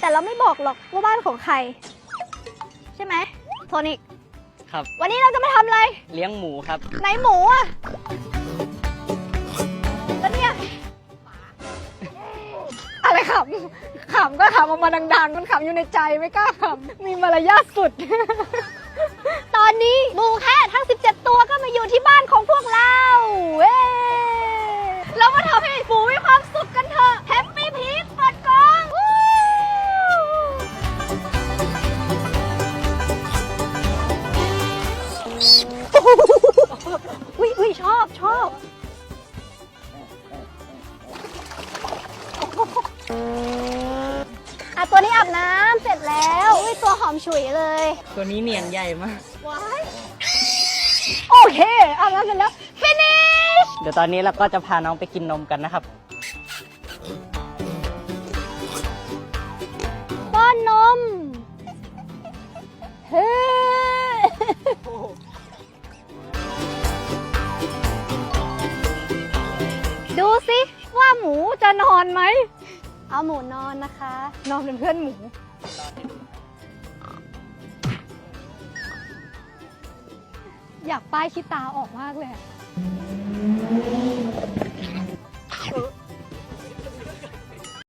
แต่เราไม่บอกหรอกว่าบ้านของใคร ใช่ไหมโทนิกครับ วันนี้เราจะมาทำอะไร เลี้ยงหมูครับ ไหนหมูอะแล้วเนี่ยอะไรขำขำก็ขำออกมาดังๆ มันขำอยู่ในใจไม่กล้าขำมีมารยาทสุด ตอนนี้หมูแค่ อะตัวนี้อาบน้ำเสร็จแล้วอุ้ยตัวหอมฉุยเลย ตัวนี้เนียนใหญ่มาก ว้ายโอเคอาบน้ำเสร็จแล้ว finish เดี๋ยวตอนนี้เราก็จะพาน้องไปกินนมกันนะครับ ป้อนนมเฮ้ดูสิว่าหมูจะนอนไหม เอาหมูนอนนะคะ นอนเป็นเพื่อนหมู อยากป้ายขี้ตาออกมากเลย